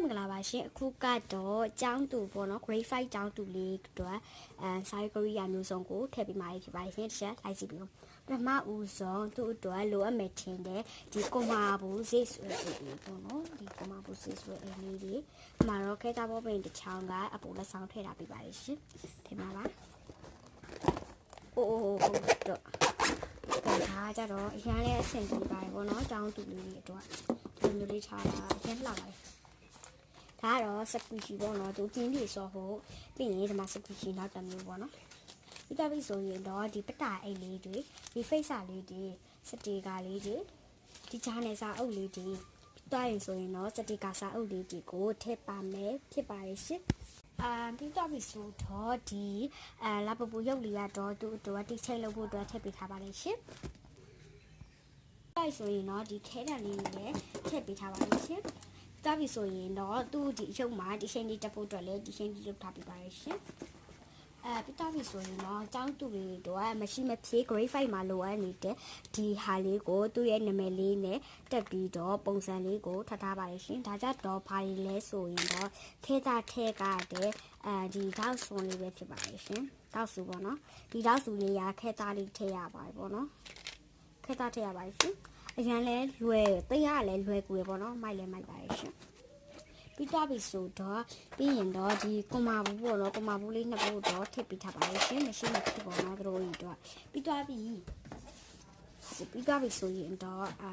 မင်္ဂလာပါရှင်အခုကတော့ကျောင်းသူပေါ့နော် grade 5ကျောင်းသူလေးအတွက်အဲစာရေးကရိယာမျိုးစုံကိုထည့်ပေးမှာဖြစ်ပါတယ်ရှင်တစ်ချက်လိုက်စီပြီးတော့ပထမဦးဆုံးသူ့အတွက်လိုအပ်မယ်ထင်တဲ့ဒီကွန်မာဘူးစိတ်ဆွဲလေးပေါ့နော်ဒီကွန်မာဘူးစိတ်ဆွဲအလေးလေးအမှာတော့ခဲတာဘောပင်တစ်ချောင်းကအပူလက်ဆောင်ထည့်ထားပေးပါတယ်ရှင်ထည့်ပါပါအိုးအိုးအိုးတော့ဒါကြတော့အရင်လေးအဆင်ပြေပါတယ်ပေါ့နော်ကျောင်းသူလေးတွေအတွက်ဒီလိုလေးထားတာအရင်လှပါတယ် ဒါကတော့စကူရှီပေါ့နော်သူပြင်းပြေစောဖို့ပြီးရင်ဒီမှာစကူရှီနောက်တစ်မျိုးပေါ့နော်ပြီးတော့ပြီဆိုရင်တော့ဒီပတာအိတ်လေးတွေဒီဖိတ်စာလေးတွေစတေကာလေးတွေဒီချာနယ်စာအုပ်လေးတွေပြီးတော့ရင်ဆိုရင်တော့စတေကာစာအုပ်လေးတွေကိုထည့်ပါမယ်ဖြစ်ပါရဲ့ရှင်အာပြီးတော့ပြီဆိုတော့ဒီအာလာပပူရုပ်လေးကတော့သူ့အတွက်တိချိတ်လုပ်ဖို့အတွက်ထည့်ပေးထားပါတယ်ရှင်တိုက်ဆိုရင်တော့ဒီခဲတံလေးတွေလည်းထည့်ပေးထားပါတယ်ရှင် သွားပြီဆိုရင်တော့သူ့ဒီအရုပ်မှာဒီရှင်လေးတက်ဖို့အတွက်လည်းဒီရှင်လေးလုပ်ထားပြပါရရှင်အဲပြီးတော့ပြီဆိုရင်တော့ចောင်းသူတွေတော့မရှိမဖြေ grade 5မှာလိုအပ်နေတဲ့ဒီဟာလေးကိုသူ့ရဲ့နာမည်လေးနဲ့တက်ပြီးတော့ပုံစံလေးကိုထပ်ထားပါရရှင်ဒါကြတော့ဘာတွေလဲဆိုရင်တော့ခဲတာထဲကတဲ့အဲဒီတောက်ဆွန်လေးပဲဖြစ်ပါရရှင်တောက်ဆူပေါ့နော်ဒီတောက်ဆူလေးရခဲတာလေးထည့်ရပါတယ်ပေါ့နော်ခဲတာထည့်ရပါရရှင် အရန်လဲလွယ်ပေးရလဲလွယ်ကူရပေါ့နော်မိုက်လဲမိုက်ပါရဲ့ရှင်ပြီးတော့ပြီဆိုတော့ပြီးရင်တော့ဒီကွန်မာဘူးပေါ့နော်ကွန်မာဘူးလေးနှစ်ပုဒ်တော့ထည့်ပေးထားပါရဲ့ရှင်မရှိမဖြစ်ပေါ့နော်တို့ကြီးတော့ပြီးတော့ပြီပြီးတော့ပြီဆိုရင်တော့အာ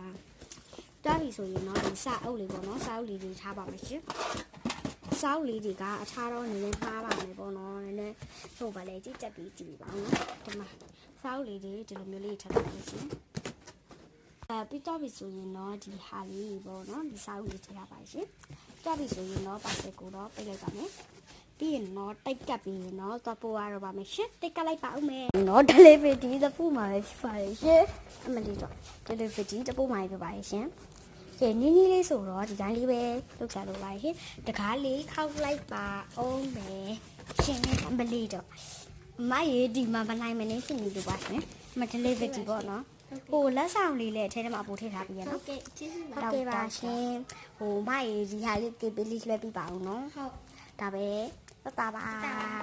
တော့ပြီဆိုရင်တော့ဒီစာအုပ်လေးပေါ့နော်စာအုပ်လေးတွေထားပါမယ်ရှင်စာအုပ်လေးတွေကအထားတော့နည်းနည်းမှားပါမယ်ပေါ့နော်နည်းနည်းဟိုပါလေကြည့်ချက်ပြီးကြည့်ပါအောင်နော်ဒီမှာစာအုပ်လေးတွေဒီလိုမျိုးလေးထားပါမယ်ရှင် အဲပြီးတော့ပြီဆိုရင်တော့ဒီဟာလေးပေါ့နော်ဒီစာအုပ်လေးထည့်ရပါရှင်။တော့ပြီဆိုရင်တော့ပါစက်ကိုတော့ပိတ်လိုက်ပါမယ်။ပြီးရင်တော့တိတ်ကပ်ပြီးရင်တော့သွားပို့ရတော့ပါမယ်ရှင်။တိတ်ကပ်လိုက်ပါဦးမယ်။တော့ delivery တပို့မှာပဲဖြစ်ပါရဲ့ရှင်။အမလီတော့ delivery တပို့မှာပဲဖြစ်ပါရဲ့ရှင်။ကဲနင်းကြီးလေးဆိုတော့ဒီတိုင်းလေးပဲလုပ်ချလို့ပါရဲ့ရှင်။တကားလေးခောက်လိုက်ပါအောင်မယ်။ရှင်အမလီတော့မရေဒီမှာမနိုင်မနေဖြစ်နေလို့ပါရှင်။မ delivery ပေါ့နော်။ ဟိုလက်ဆောင်လေးလည်းအထဲထဲမှာပို့ထည့်ထားပြီးရဟုနော်တ်ကဲ့ကျေးဇူးဟုတ်ကဲ့ပါရှင်ဟိုမရေဒီဟာလေးကေပေးလေးလွှဲပြပါအောင်နော်ဟုတ်ဒါပဲသတ်တာပါတာပါ